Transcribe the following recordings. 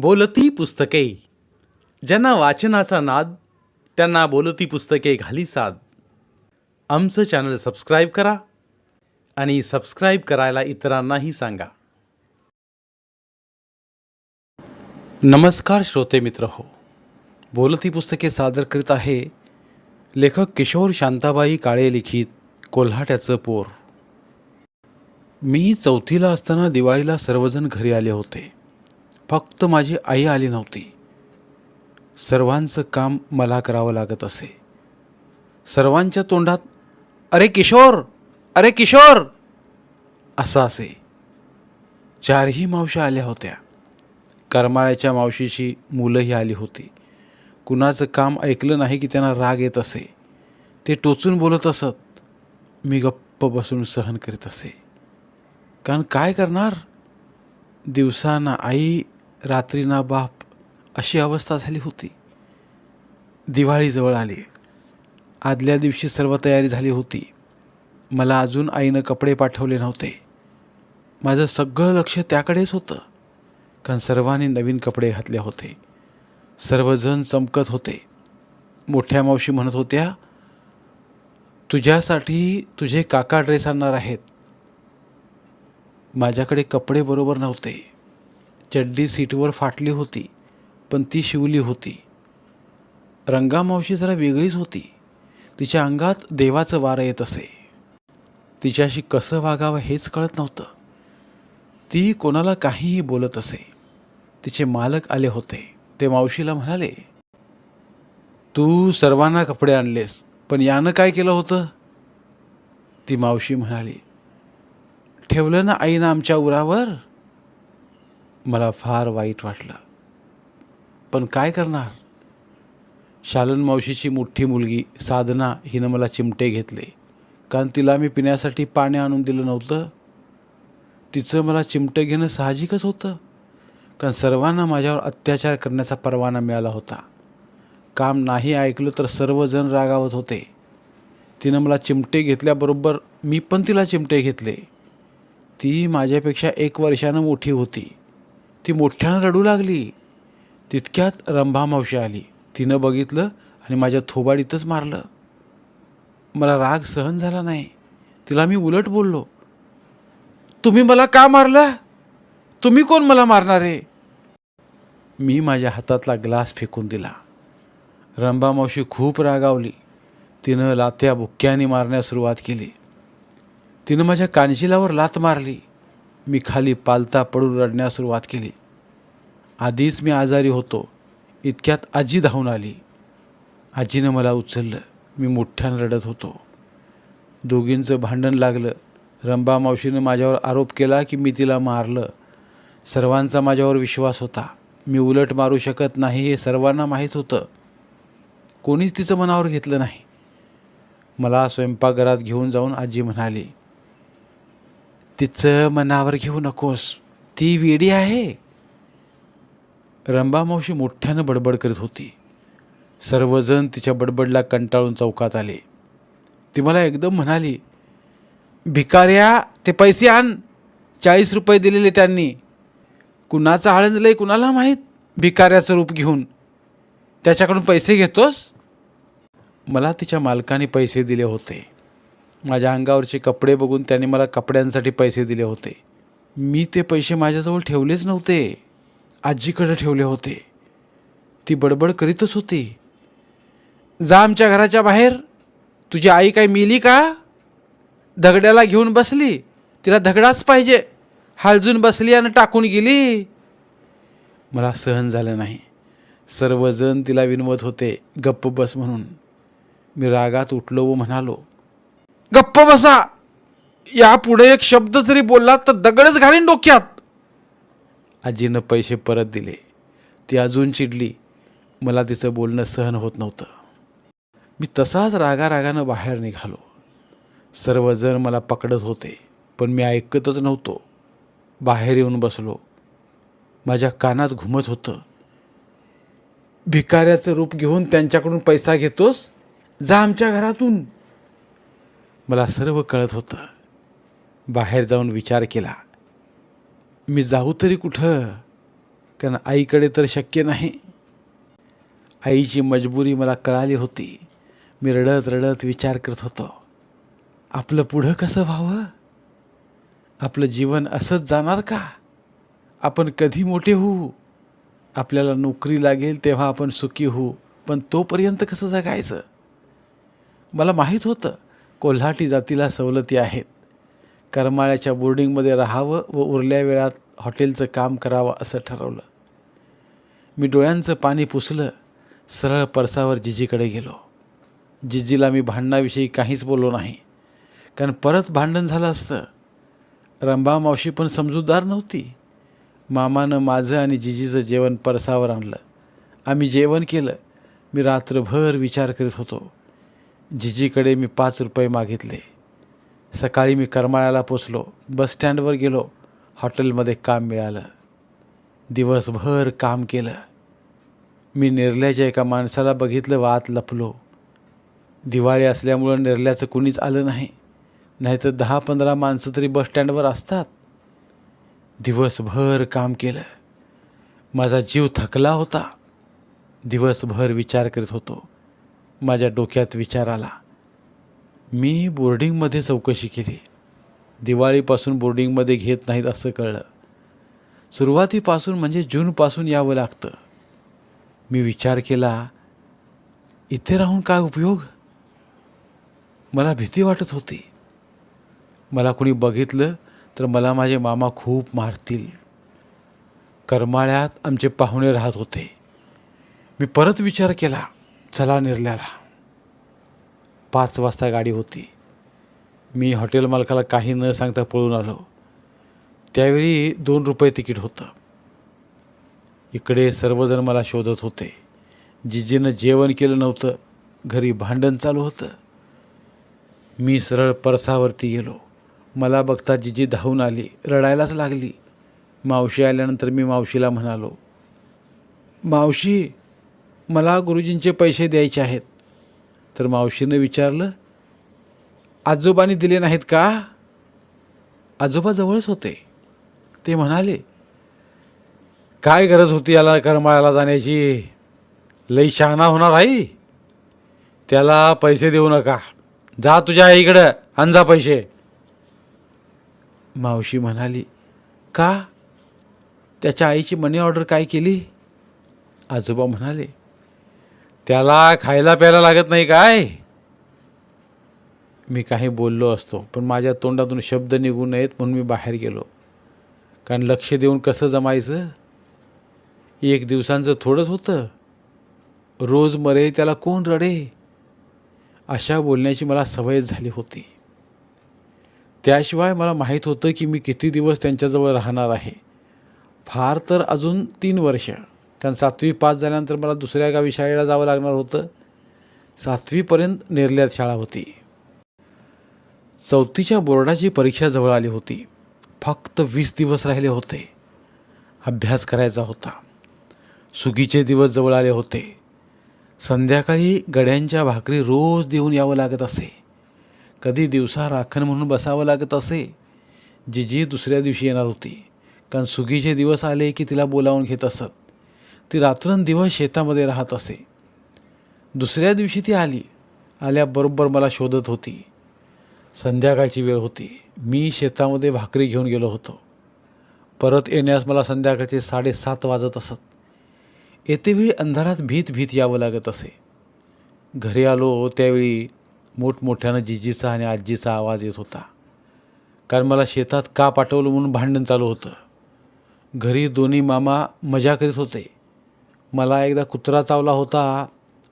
बोलती पुस्तके. ज्यांना वाचनाचा नाद त्यांना बोलती पुस्तके घाली साद. आमचं चॅनल सबस्क्राईब करा आणि सबस्क्राईब करायला इतरांनाही सांगा. नमस्कार श्रोते मित्र हो. बोलती पुस्तके सादर करीत आहे लेखक किशोर शांताबाई काळे लिखित कोल्हाट्याचं पोर. मी चौथीला असताना दिवाळीला सर्वजण घरी आले होते. फक्त माझी आई आली नव्हती. सर्वांचं काम मला करावं लागत असे. सर्वांच्या तोंडात अरे किशोर अरे किशोर! असं असे. चारही मावश्या आल्या होत्या. करमाळ्याच्या मावशीची मुलंही आली होती. कुणाचं काम ऐकलं नाही की त्यांना राग येत असे. ते टोचून बोलत असत. मी गप्प बसून सहन करीत असे. कारण काय करणार? दिवसांना आई रात्री ना बाप अशी अवस्था झाली होती. दिवाळीजवळ आली. आदल्या दिवशी सर्व तयारी झाली होती. मला अजून आईनं कपडे पाठवले नव्हते. माझं सगळं लक्ष त्याकडेच होतं. कारण सर्वांनी नवीन कपडे घातले होते. सर्वजण चमकत होते. मोठ्या मावशी म्हणत होत्या तुझ्यासाठी तुझे काका ड्रेस आणणार आहेत. माझ्याकडे कपडे बरोबर नव्हते. चड्डी सीटवर फाटली होती पण ती शिवली होती. रंगामावशी जरा वेगळीच होती. तिच्या अंगात देवाचं वारं येत असे. तिच्याशी कसं वागावं हेच कळत नव्हतं. ती कोणाला काहीही बोलत असे. तिचे मालक आले होते. ते मावशीला म्हणाले तू सर्वांना कपडे आणलेस पण यानं काय केलं होतं? ती मावशी म्हणाली ठेवलं ना आईनं आमच्या उरावर? मला फार वाईट वाटलं. पण काय करणार? शालन मावशीची मोठी मुलगी साधना हिनं मला चिमटे घेतले. कारण तिला मी पिण्यासाठी पाणी आणून दिलं नव्हतं. तिचं मला चिमटे घेणं साहजिकच होतं. कारण सर्वांना माझ्यावर अत्याचार करण्याचा परवाना मिळाला होता. काम नाही ऐकलं तर सर्वजण रागावत होते. तिनं मला चिमटे घेतल्याबरोबर मी पण तिला चिमटे घेतले. ती माझ्यापेक्षा एक वर्षानं मोठी होती. ती मोठ्यानं रडू लागली. तितक्यात रंभा मावशी आली. तिनं बघितलं आणि माझ्या थोबाडीतच मारलं. मला राग सहन झाला नाही. तिला मी उलट बोललो तुम्ही मला का मारलं? तुम्ही कोण मला मारणार आहे मी माझ्या हातातला ग्लास फेकून दिला. रंभा मावशी खूप रागावली. तिनं लात्या बुक्क्याने मारण्यास सुरुवात केली. तिनं माझ्या कानशिलावर लात मारली. मी खाली पालता पडून रडण्यास सुरुवात केली. आधीच मी आजारी होतो. इतक्यात आजी धावून आली. आजीनं मला उचललं. मी मोठ्यानं रडत होतो. दोघींचं भांडण लागलं. रंबा मावशीनं माझ्यावर आरोप केला की मी तिला मारलं. सर्वांचा माझ्यावर विश्वास होता. मी उलट मारू शकत नाही हे सर्वांना माहीत होतं. कोणीच तिचं मनावर घेतलं नाही. मला स्वयंपाकघरात घेऊन जाऊन आजी म्हणाली तिचं मनावर घेऊ नकोस. ती वेडी आहे. रंभामावशी मोठ्यानं बडबड करीत होती. सर्वजण तिच्या बडबडला कंटाळून चौकात आले. ती मला एकदम म्हणाली भिकाऱ्या ते पैसे आण. चाळीस रुपये दिलेले त्यांनी. कुणाचं आळंजलंय कुणाला माहीत? भिकाऱ्याचं रूप घेऊन. त्याच्याकडून पैसे घेतोस? मला तिच्या मालकाने पैसे दिले होते. माझ्या अंगावरचे कपडे बघून त्यांनी मला कपड्यांसाठी पैसे दिले होते. मी ते पैसे माझ्याजवळ ठेवलेच नव्हते. आजीकडे ठेवले होते. ती बडबड करीतच होती. जा आमच्या घराच्या बाहेर. तुझी आई काय मिली का? दगड्याला घेऊन बसली. तिला दगडाच पाहिजे. हालजून बसली आणि टाकून गेली. मला सहन झालं नाही. सर्वजण तिला विनवत होते. गप्प बस म्हणून. मी रागात उठलो व म्हणालो गप्प बसा. यापुढे एक शब्द जरी बोललात तर दगडच घालीन डोक्यात. आजीनं पैसे परत दिले. ती अजून चिडली. मला तिचं बोलणं सहन होत नव्हतं. मी तसाच रागारागानं बाहेर निघालो. सर्वजण मला पकडत होते पण मी ऐकतच नव्हतो. बाहेर येऊन बसलो. माझ्या कानात घुमत होतं. भिकाऱ्याचं रूप घेऊन त्यांच्याकडून पैसा घेतोस? जा आमच्या घरातून. मला सर्व कळत होतं. बाहेर जाऊन विचार केला. मी जाऊ तरी कुठं? कारण आईकडे तर शक्य नाही. आईची मजबुरी मला कळाली होती. मी रडत रडत विचार करत होतो. आपलं पुढं कसं व्हावं? आपलं जीवन असंच जाणार का? आपण कधी मोठे होऊ? आपल्याला नोकरी लागेल तेव्हा आपण सुखी होऊ. पण तोपर्यंत कसं जगायचं? मला माहीत होतं कोल्हाटी जातीला सवलती आहेत. करमाळ्याच्या बोर्डिंगमध्ये राहावं व उरल्या वेळात हॉटेलचं काम करावं असं ठरवलं. मी डोळ्यांचं पाणी पुसलं सरळ परसावर जिजीकडे गेलो. जिजीला मी भांडणाविषयी काहीच बोललो नाही. कारण परत भांडण झालं असतं. रंभा मावशी पण समजूतदार नव्हती. मामानं माझं आणि जिजीचं जेवण परसावर आणलं. आम्ही जेवण केलं. मी रात्रभर विचार करीत होतो. जिजीकडे मी पाच रुपये मागितले. सकाळी मी करमाळ्याला पोचलो. बसस्टँडवर गेलो. हॉटेलमध्ये काम मिळालं. दिवसभर काम केलं. मी निर्ल्याच्या एका माणसाला बघितलं वात लपलो. दिवाळी असल्यामुळं निर्ल्याचं कुणीच आलं नाही. नाहीतर दहा पंधरा माणसं तरी बसस्टँडवर असतात. दिवसभर काम केलं. माझा जीव थकला होता. दिवसभर विचार करीत होतो. माझ्या डोक्यात विचार आला. मी बोर्डिंगमध्ये चौकशी केली. दिवाळीपासून बोर्डिंगमध्ये घेत नाहीत असं कळलं. सुरुवातीपासून म्हणजे जूनपासून यावं लागतं. मी विचार केला इथे राहून काय उपयोग? मला भीती वाटत होती. मला कुणी बघितलं तर मला माझे मामा खूप मारतील. करमाळ्यात आमचे पाहुणे राहत होते. मी परत विचार केला चला निर्ल्याला. पाच वाजता गाडी होती. मी हॉटेल मालकाला काही न सांगता पळून आलो. त्यावेळी दोन रुपये तिकीट होतं. इकडे सर्वजण मला शोधत होते. जिजीनं जेवण केलं नव्हतं. घरी भांडण चालू होतं. मी सरळ परसावरती गेलो. मला बघता जिजी धावून आली. रडायलाच लागली. मावशी आल्यानंतर मी मावशीला म्हणालो मावशी मला गुरुजींचे पैसे द्यायचे आहेत. तर मावशीनं विचारलं आजोबांनी दिले नाहीत का? आजोबा जवळच होते. ते म्हणाले काय गरज होती याला करमाळ्याला जाण्याची? लई शहाणा होणार आहे. त्याला पैसे देऊ नका. जा तुझ्या आईकडं अंजा पैसे. मावशी म्हणाली का? त्याच्या आईची मनी ऑर्डर काय केली? आजोबा म्हणाले त्याला खायला प्यायला लागत नाही काय? मी काही बोललो असतो पण माझ्या तोंडातून शब्द निघू नयेत म्हणून मी बाहेर गेलो. कारण लक्ष देऊन कसं जमायचं? एक दिवसांचं थोडंच होतं. रोज मरे त्याला कोण रडे? अशा बोलण्याची मला सवय झाली होती. त्याशिवाय मला माहीत होतं की मी किती दिवस त्यांच्याजवळ राहणार आहे. फार तर अजून तीन वर्ष. कारण सातवी पास झाल्यानंतर मला दुसऱ्या गावी शाळेला जावं लागणार होतं. सातवीपर्यंत नेरल्यात शाळा होती. चौथीच्या बोर्डाची परीक्षा जवळ आली होती. फक्त वीस दिवस राहिले होते. अभ्यास करायचा होता. सुगीचे दिवस जवळ आले होते. संध्याकाळी गड्यांच्या भाकरी रोज देऊन यावं लागत असे. कधी दिवसा राखण म्हणून बसावं लागत असे. जिजी दुसऱ्या दिवशी येणार होती. कारण सुगीचे दिवस आले की तिला बोलावून घेत असत. ती रात्रंदिवस शेतामध्ये राहत असे. दुसऱ्या दिवशी ती आली. आल्याबरोबर मला शोधत होती. संध्याकाळची वेळ होती. मी शेतामध्ये भाकरी घेऊन गेलो होतो. परत येण्यास मला संध्याकाळचे साडेसात वाजत असत. येतेवेळी अंधारात भीत भीत यावं लागत असे. घरी आलो त्यावेळी मोठमोठ्यानं जिजीचा आणि आजीचा आवाज येत होता. कारण मला शेतात का पाठवलं म्हणून भांडण चालू होतं. घरी दोन्ही मामा मजा करीत होते. मला एकदा कुत्रा चावला होता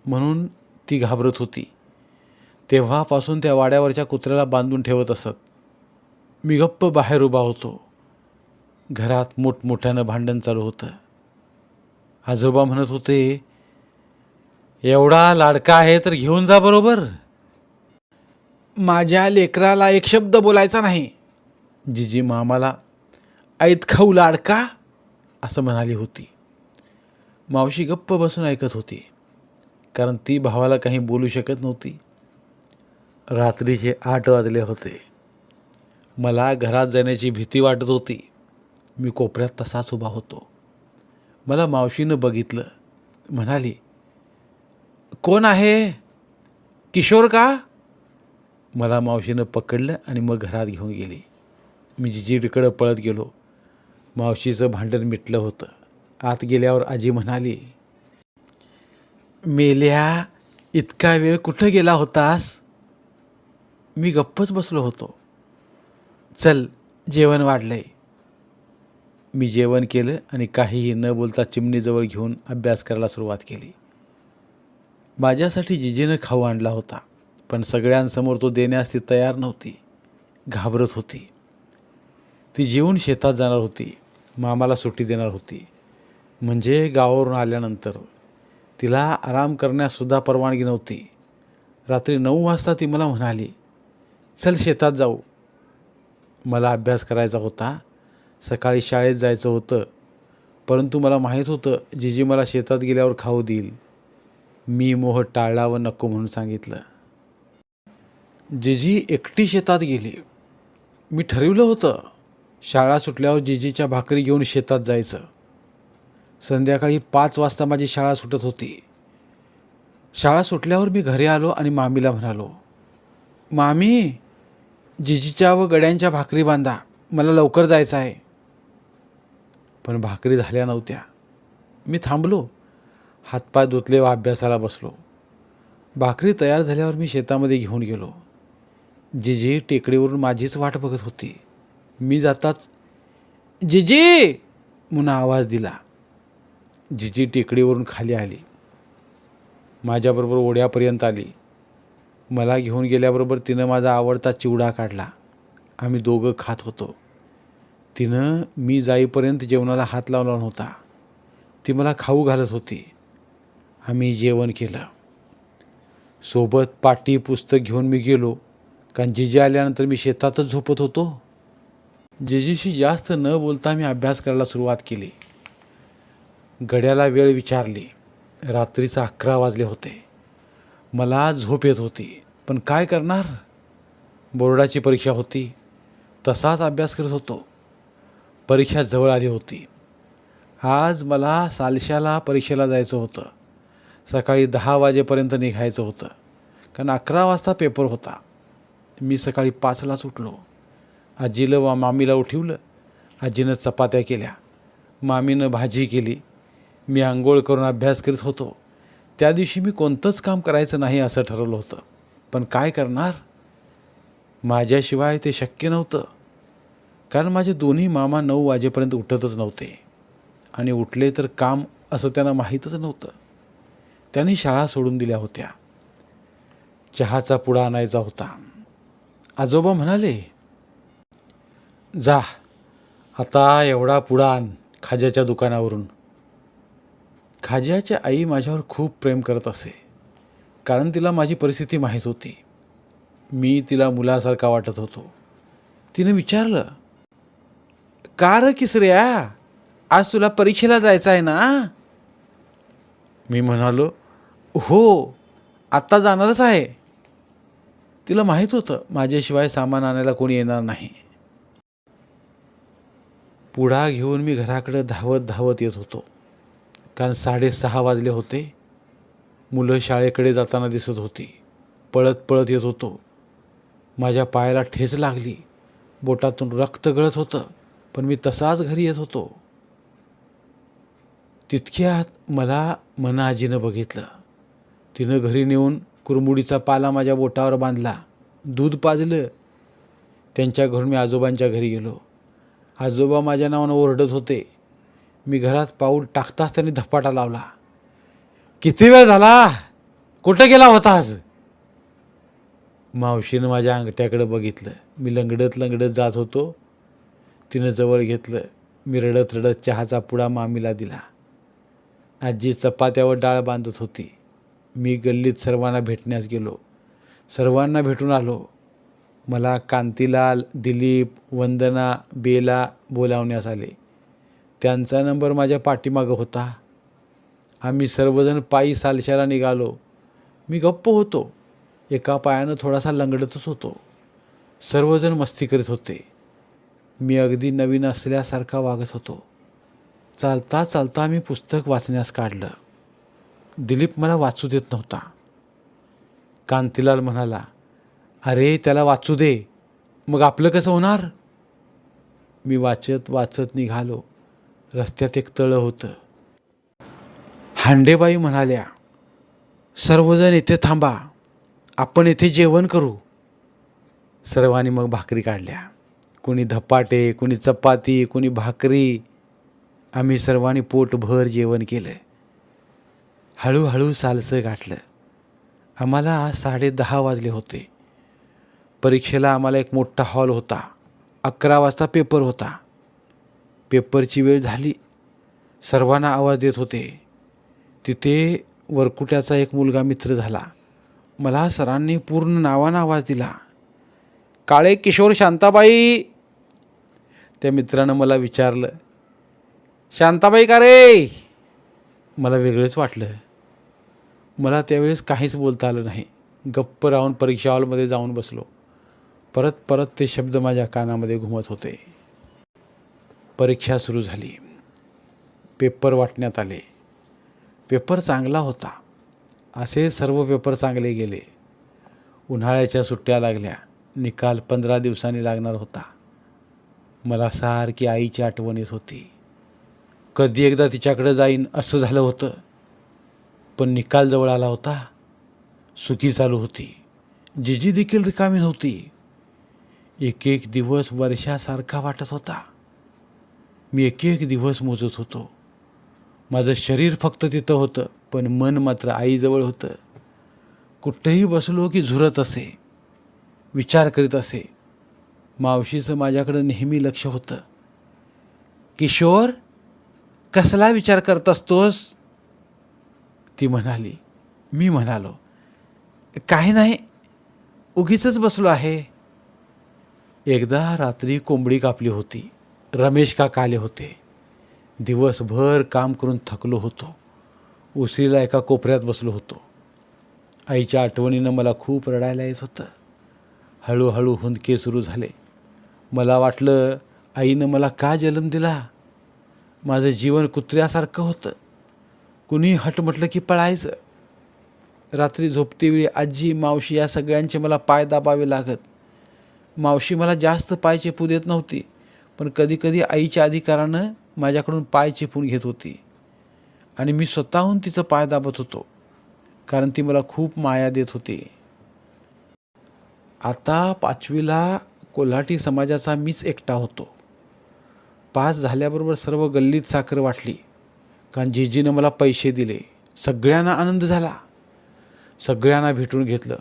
म्हणून ती घाबरत होती. तेव्हापासून त्या वाड्यावरच्या कुत्र्याला बांधून ठेवत असत. मी गप्प बाहेर उभा होतो. घरात मोठमोठ्यानं भांडण चालू होतं. आजोबा म्हणत होते एवढा लाडका आहे तर घेऊन जा बरोबर. माझ्या लेकराला एक शब्द बोलायचा नाही. जिजी मामाला ऐत खाऊ लाडका असं म्हणाली होती. मावशी गप्प बसून ऐकत होती. कारण ती भावाला काही बोलू शकत नव्हती. रात्रीचे आठ वाजले होते. मला घरात जाण्याची भीती वाटत होती. मी कोपऱ्यात तसाच उभा होतो. मला मावशीनं बघितलं. म्हणाली कोण आहे? किशोर का? मला मावशीनं पकडलं आणि मग घरात घेऊन गेली. मी जिजीकडं पळत गेलो. मावशीचं भांडण मिटलं होतं. आत गेल्यावर आजी म्हणाली मेल्या इतका वेळ कुठं गेला होतास? मी गप्पच बसलो होतो. चल जेवण वाढलंय. मी जेवण केलं आणि काहीही न बोलता चिमणीजवळ घेऊन अभ्यास करायला सुरुवात केली. माझ्यासाठी जिजीनं खाऊ आणला होता पण सगळ्यांसमोर तो देण्यास ती तयार नव्हती. घाबरत होती. ती जेवून शेतात जाणार होती. मामाला सुट्टी देणार होती. म्हणजे गावावरून आल्यानंतर तिला आराम करण्याससुद्धा परवानगी नव्हती. रात्री नऊ वाजता ती मला म्हणाली चल शेतात जाऊ. मला अभ्यास करायचा होता. सकाळी शाळेत जायचं होतं. परंतु मला माहीत होतं जिजी मला शेतात गेल्यावर खाऊ देईल. मी मोह टाळला व नको म्हणून सांगितलं. जिजी एकटी शेतात गेली. मी ठरवलं होतं शाळा सुटल्यावर जिजीच्या भाकरी घेऊन शेतात जायचं. संध्याकाळी पाच वाजता माझी शाळा सुटत होती. शाळा सुटल्यावर मी घरी आलो आणि मामीला म्हणालो मामी जिजीच्या व गड्यांच्या भाकरी बांधा मला लवकर जायचं आहे पण भाकरी झाल्या नव्हत्या. मी थांबलो हातपाय धुतले व अभ्यासाला बसलो. भाकरी तयार झाल्यावर मी शेतामध्ये घेऊन गेलो. जिजी टेकडीवरून माझीच वाट बघत होती. मी जाताच जिजी! म्हणून आवाज दिला. जिजी टेकडीवरून खाली आली. माझ्याबरोबर ओढ्यापर्यंत आली. मला घेऊन गेल्याबरोबर तिनं माझा आवडता चिवडा काढला. आम्ही दोघं खात होतो. तिनं मी जाईपर्यंत जेवणाला हात लावला नव्हता. ती मला खाऊ घालत होती. आम्ही जेवण केलं. सोबत पाटी पुस्तक घेऊन मी गेलो. कारण जिजी आल्यानंतर मी शेतातच झोपत होतो. जिजीशी जास्त न बोलता मी अभ्यास करायला सुरुवात केली. गड्याला वेळ विचारली. रात्रीचा अकरा वाजले होते. मला झोप येत होती पण काय करणार? बोर्डाची परीक्षा होती. तसाच अभ्यास करत होतो. परीक्षा जवळ आली होती. आज मला सालशाला परीक्षेला जायचं होतं. सकाळी दहा वाजेपर्यंत निघायचं होतं. कारण अकरा वाजता पेपर होता. मी सकाळी पाचलाच उठलो. आजीला व मामीला उठवलं. आजीनं चपात्या केल्या. मामीनं भाजी केली. मी आंघोळ करून अभ्यास करीत होतो. त्या दिवशी मी कोणतंच काम करायचं नाही असं ठरवलं होतं. पण काय करणार? माझ्याशिवाय ते शक्य नव्हतं. कारण माझे दोन्ही मामा नऊ वाजेपर्यंत उठतच नव्हते. आणि उठले तर काम असं त्यांना माहीतच नव्हतं. त्यांनी शाळा सोडून दिल्या होत्या. चहाचा पुडा आणायचा होता. आजोबा म्हणाले जा आता एवढा पुडा आण खाज्याच्या दुकानावरून. खाज्याची आई माझ्यावर खूप प्रेम करत असे. कारण तिला माझी परिस्थिती माहीत होती. मी तिला मुलासारखा वाटत होतो. तिने विचारलं का र किसऱ्या? आज तुला परीक्षेला जायचं आहे ना? मी म्हणालो हो आत्ता जाणारच आहे. तिला माहीत होतं माझ्याशिवाय सामान आणायला कोणी येणार नाही. पुढा घेऊन मी घराकडे धावत धावत येत होतो. कारण साडेसहा वाजले होते. मुलं शाळेकडे जाताना दिसत होती. पळत पळत येत होतो. माझ्या पायाला ठेच लागली. बोटातून रक्त गळत होतं पण मी तसाच घरी येत होतो. तितक्यात मला मना आजीनं बघितलं. तिनं घरी नेऊन कुरमुडीचा पाला माझ्या बोटावर बांधला. दूध पाजलं. त्यांच्या घरून मी आजोबांच्या घरी गेलो. आजोबा माझ्या नावानं ओरडत होते. मी घरात पाऊल टाकताच त्याने धपाटा लावला. किती वेळ झाला? कुठं गेला होतास मावशीनं माझ्या अंगठ्याकडं बघितलं. मी लंगडत लंगडत जात होतो. तिनं जवळ घेतलं. मी रडत रडत चहाचा पुडा मामीला दिला. आजी चपात्यावर डाळ बांधत होती. मी गल्लीत सर्वांना भेटण्यास गेलो. सर्वांना भेटून आलो. मला कांतीलाल दिलीप वंदना बेला बोलावण्यास आले. त्यांचा नंबर माझ्या पाठीमागं होता. आम्ही सर्वजण पायी सालशाला निघालो. मी गप्प होतो. एका पायानं थोडासा लंगडतच होतो. सर्वजण मस्ती करीत होते. मी अगदी नवीन असल्यासारखा वागत होतो. चालता चालता मी पुस्तक वाचण्यास काढलं. दिलीप मला वाचू देत नव्हता. कांतीलाल म्हणाला अरे त्याला वाचू दे. मग आपलं कसं होणार? मी वाचत वाचत निघालो. रस्त्यात एक तळं होतं. हांडेबाई म्हणाल्या सर्वजण इथे थांबा आपण इथे जेवण करू. सर्वांनी मग भाकरी काढल्या. कोणी धपाटे कोणी चपाती कोणी भाकरी. आम्ही सर्वांनी पोटभर जेवण केलं. हळूहळू सालसं गाठलं. आम्हाला साडे दहा वाजले होते. परीक्षेला आम्हाला एक मोठा हॉल होता. अकरा वाजता पेपर होता. पेपरची वेळ झाली. सर्वांना आवाज देत होते. तिथे वरकुट्याचा एक मुलगा मित्र झाला. मला सरांनी पूर्ण नावानं आवाज दिला. काळे किशोर शांताबाई. त्या मित्रानं मला विचारलं शांताबाई का रे? मला वेगळंच वाटलं. मला त्यावेळेस काहीच बोलता आलं नाही. गप्प राहून परीक्षा हॉलमध्ये जाऊन बसलो. परत परत ते शब्द माझ्या कानामध्ये घुमत होते. परीक्षा सुरू झाली. पेपर वाटण्यात आले. पेपर चांगला होता. असे सर्व पेपर चांगले गेले. उन्हाळ्याच्या सुट्ट्या लागल्या. निकाल पंधरा दिवसांनी लागणार होता. मला सारखी आईची आठवण येत होती. कधी एकदा तिच्याकडे जाईन असं झालं होतं. पण निकाल जवळ आला होता. सुखी चालू होती. जिजी देखील रिकामी नव्हती. एक एक दिवस वर्षासारखा वाटत होता. मी एक एक दिवस मोजत होतो. माझं शरीर फक्त तिथं होतं पण मन मात्र आईजवळ होतं. कुठेही बसलो की झुरत असे विचार करीत असे. मावशीचं माझ्याकडं नेहमी लक्ष होतं. किशोर कसला विचार करत असतोस? ती म्हणाली. मी म्हणालो काही नाही उगीच बसलो आहे. एकदा रात्री कोंबडी कापली होती. रमेश काका आले होते. दिवसभर काम करून थकलो होतो. उसरीला एका कोपऱ्यात बसलो होतो. आईच्या आठवणीनं मला खूप रडायला येत होतं. हळूहळू हुंदके सुरू झाले. मला वाटलं आईनं मला का जन्म दिला? माझं जीवन कुत्र्यासारखं होतं. कुणी हट म्हटलं की पळायचं. रात्री झोपतेवेळी आजी मावशी या सगळ्यांचे मला पाय दाबावे लागत. मावशी मला जास्त पाय चेपू देत नव्हती. पण कधीकधी आईच्या अधिकारानं माझ्याकडून पाय चिपून घेत होती. आणि मी स्वतःहून तिचं पाय दाबत होतो कारण ती मला खूप माया देत होती. आता पाचवीला कोल्हाटी समाजाचा मीच एकटा होतो. पास झाल्याबरोबर सर्व गल्लीत साखर वाटली कारण जिजीनं मला पैसे दिले. सगळ्यांना आनंद झाला. सगळ्यांना भेटून घेतलं.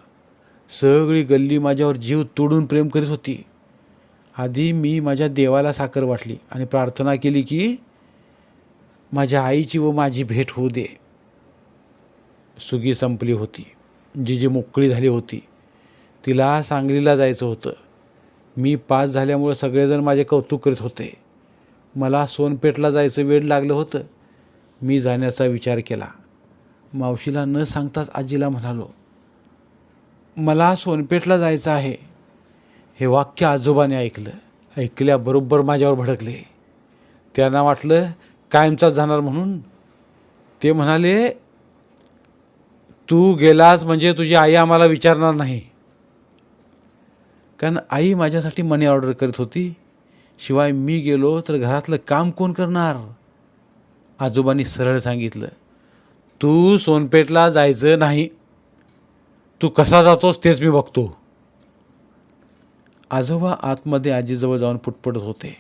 सगळी गल्ली माझ्यावर जीव तोडून प्रेम करीत होती. आधी मी माझ्या देवाला साखर वाटली आणि प्रार्थना केली की माझ्या आईची व माझी भेट होऊ दे. सुगी संपली होती. जी जी मोकळी झाली होती. तिला सांगलीला जायचं होतं. मी पास झाल्यामुळं सगळेजण माझे कौतुक करीत होते. मला सोनपेठला जायचं वेळ लागलं होतं. मी जाण्याचा विचार केला. मावशीला न सांगताच आजीला म्हणालो मला सोनपेठला जायचं आहे. हे वाक्य आजोबाने ऐकलं ऐकल्याबरोबर माझ्यावर भडकले. त्यांना वाटलं कायमचाच जाणार म्हणून. ते म्हणाले तू गेलास म्हणजे तुझी आई आम्हाला विचारणार नाही. कारण आई माझ्यासाठी मनी ऑर्डर करत होती. शिवाय मी गेलो तर घरातलं काम कोण करणार? आजोबांनी सरळ सांगितलं तू सोनपेठला जायचं नाही. तू कसा जातोस तेच मी बघतो. आजोबा आतमध्ये आजीजवळ जाऊन पुटपटत होते.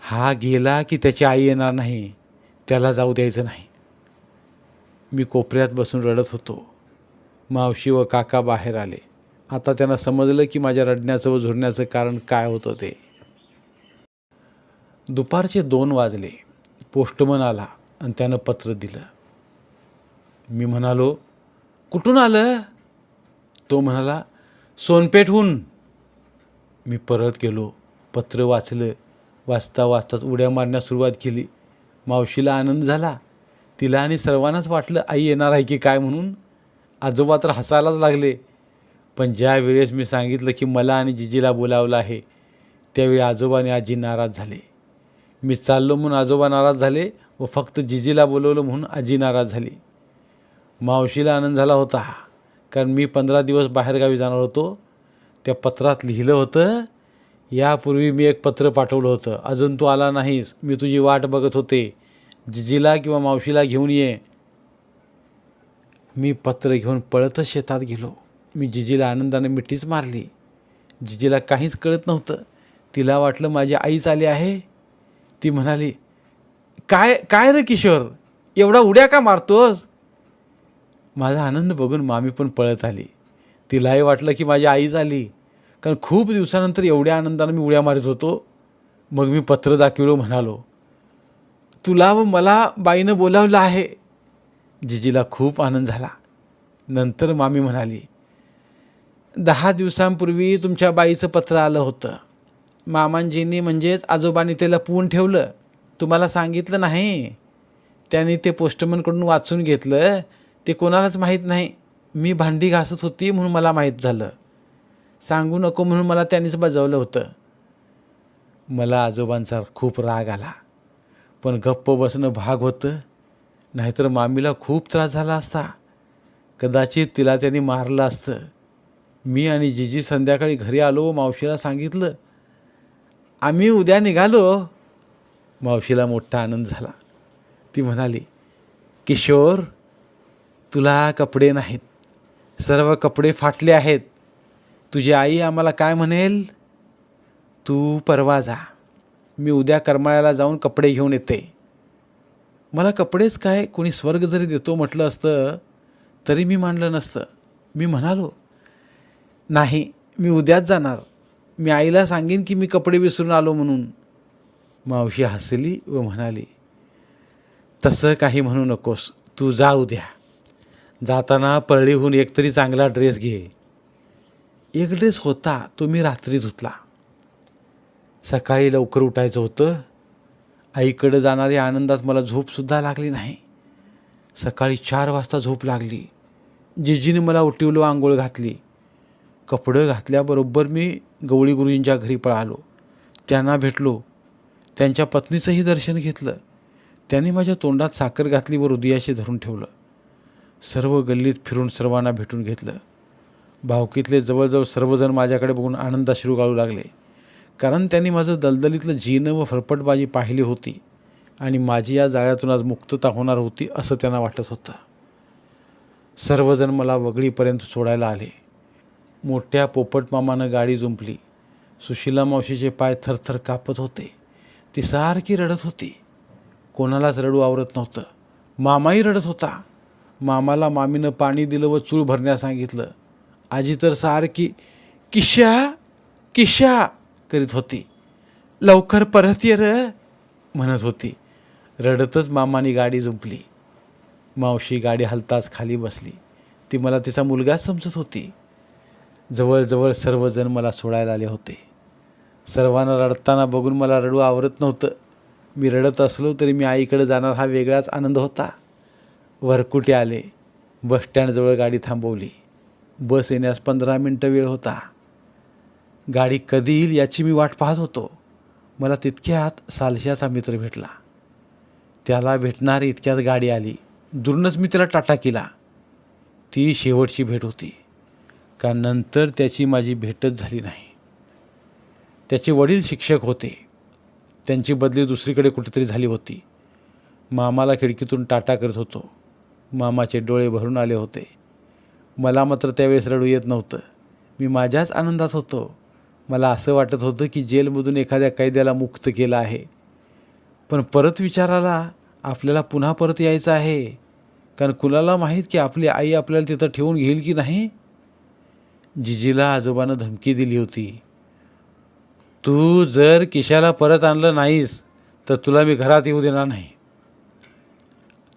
हा गेला की त्याची आई येणार नाही त्याला जाऊ द्यायचं नाही. मी कोपऱ्यात बसून रडत होतो. मावशी व काका बाहेर आले. आता त्यांना समजलं की माझ्या रडण्याचं व झुरण्याचं कारण काय होतं ते. दुपारचे दोन वाजले. पोस्टमन आला आणि त्यानं पत्र दिलं. मी म्हणालो कुठून आलं? तो म्हणाला सोनपेठहून. मी परत गेलो. पत्र वाचलं. वाचता वाचताच उड्या मारण्यास सुरुवात केली. मावशीला आनंद झाला. तिला आणि सर्वांनाच वाटलं आई येणार आहे की काय? म्हणून आजोबा तर हसायलाच लागले. पण ज्या वेळेस मी सांगितलं की मला आणि जिजीला बोलावलं आहे त्यावेळी आजोबा आणि आजी नाराज झाले. मी चाललो म्हणून आजोबा नाराज झाले व फक्त जिजीला बोलवलं म्हणून आजी नाराज झाली. मावशीला आनंद झाला होता कारण मी पंधरा दिवस बाहेरगावी जाणार होतो. त्या पत्रात लिहिलं होतं यापूर्वी मी एक पत्र पाठवलं होतं. अजून तू आला नाहीस. मी तुझी वाट बघत होते. जिजीला किंवा मावशीला घेऊन ये. मी पत्र घेऊन पळतच शेतात गेलो. मी जिजीला आनंदाने मिठीच मारली. जिजीला काहीच कळत नव्हतं. तिला वाटलं माझी आईच आली आहे. ती म्हणाली काय काय रे किशोर? एवढा उड्या का मारतोस? माझा आनंद बघून मामी पण पळत आली. तिलाही वाटलं की माझी आई झाली. कारण खूप दिवसानंतर एवढ्या आनंदानं मी उड्या मारत होतो. मग मी पत्र दाखविलो म्हणालो तुला व मला बाईनं बोलावलं आहे. जिजीला खूप आनंद झाला. नंतर मामी म्हणाली दहा दिवसांपूर्वी तुमच्या बाईचं पत्र आलं होतं. मामांजींनी म्हणजेच आजोबांनी ते लपवून ठेवलं. तुम्हाला सांगितलं नाही. त्यांनी ते पोस्टमनकडून वाचून घेतलं. ते कोणालाच माहीत नाही. मी भांडी घासत होती म्हणून मला माहीत झालं. सांगू नको म्हणून मला त्यांनीच बजावलं होतं. मला आजोबांचा खूप राग आला. पण गप्प बसणं भाग होतं. नाहीतर मामीला खूप त्रास झाला असता. कदाचित तिला त्यांनी मारलं असतं. मी आणि जिजी संध्याकाळी घरी आलो मावशीला सांगितलं आम्ही उद्या निघालो. मावशीला मोठा आनंद झाला. ती म्हणाली किशोर तुला कपडे नाहीत. सर्व कपडे फाटले आहेत. तुझी आई आम्हाला काय म्हणेल? तू परवा जा. मी उद्या करमाळ्याला जाऊन कपडे घेऊन येते. मला कपडेच काय? कोणी स्वर्ग जरी देतो म्हटलं असतं तरी मी मानलं नसतं. मी म्हणालो नाही मी उद्याच जाणार. मी आईला सांगेन की मी कपडे विसरून आलो म्हणून. मावशी हसली व म्हणाली तसं काही म्हणू नकोस. तू जा उद्या. जाताना परळीहून एकतरी चांगला ड्रेस घे. एक ड्रेस होता तो मी रात्री धुतला. सकाळी लवकर उठायचं होतं. आईकडं जाणाऱ्या आनंदात मला झोपसुद्धा लागली नाही. सकाळी चार वाजता झोप लागली. जिजीने मला उठिवलो आंघोळ घातली. कपडं घातल्याबरोबर मी गवळी गुरुजींच्या घरी पळालो. त्यांना भेटलो. त्यांच्या पत्नीचंही दर्शन घेतलं. त्यांनी माझ्या तोंडात साखर घातली व हृदयाशी धरून ठेवलं. सर्व गल्लीत फिरून सर्वांना भेटून घेतलं. भावकीतले जवळजवळ सर्वजण माझ्याकडे बघून आनंदाश्रू गाळू लागले. कारण त्यांनी माझं दलदलीतलं जीनं व फरफटबाजी पाहिली होती आणि माझी या जाळ्यातून आज मुक्तता होणार होती असं त्यांना वाटत होतं. सर्वजण मला वगळीपर्यंत सोडायला आले. मोठ्या पोपटमामानं गाडी जुंपली. सुशीला मावशीचे पाय थरथर कापत होते. ती सारखी रडत होती. कोणालाच रडू आवरत नव्हतं. मामाही रडत होता. मामाला मामीनं पाणी दिलं व चूळ भरण्यास सांगितलं. आजी तर सारखी किशा किशा करीत होती. लवकर परत ये र म्हणत होती. रडतच मामानी गाडी जुंपली. मावशी गाडी हलताच खाली बसली. ती मला तिचा मुलगाच समजत होती. जवळजवळ सर्वजण मला सोडायला आले होते. सर्वांना रडताना बघून मला रडू आवरत नव्हतं. मी रडत असलो तरी मी आईकडे जाणार हा वेगळाच आनंद होता. वरकुटे आले. बसस्टँडजवळ गाडी थांबवली. बस येण्यास पंधरा मिनटं वेळ होता. गाडी कधी येईल याची मी वाट पाहत होतो. मला तितक्यात सालशाचा मित्र भेटला. त्याला भेटणारी इतक्यात गाडी आली. दुरूनच मी त्याला टाटा केला. ती शेवटची भेट होती. का नंतर त्याची माझी भेटच झाली नाही. त्याचे वडील शिक्षक होते. त्यांची बदली दुसरीकडे कुठेतरी झाली होती. मामाला खिडकीतून टाटा करत होतो. मामाचे डोळे भरून आले होते. मला मात्र त्यावेळेस रडू येत नव्हतं. मी माझ्याच आनंदात होतो. मला असं वाटत होतं की जेलमधून एखाद्या कैद्याला मुक्त केलं आहे. पण परत विचाराला आपल्याला पुन्हा परत यायचं आहे. कारण कुणाला माहीत की आपली आई आपल्याला तिथं ठेवून घेईल की नाही? जिजीला आजोबानं धमकी दिली होती. तू जर किशाला परत आणलं नाहीस तर तुला मी घरात येऊ देणार नाही.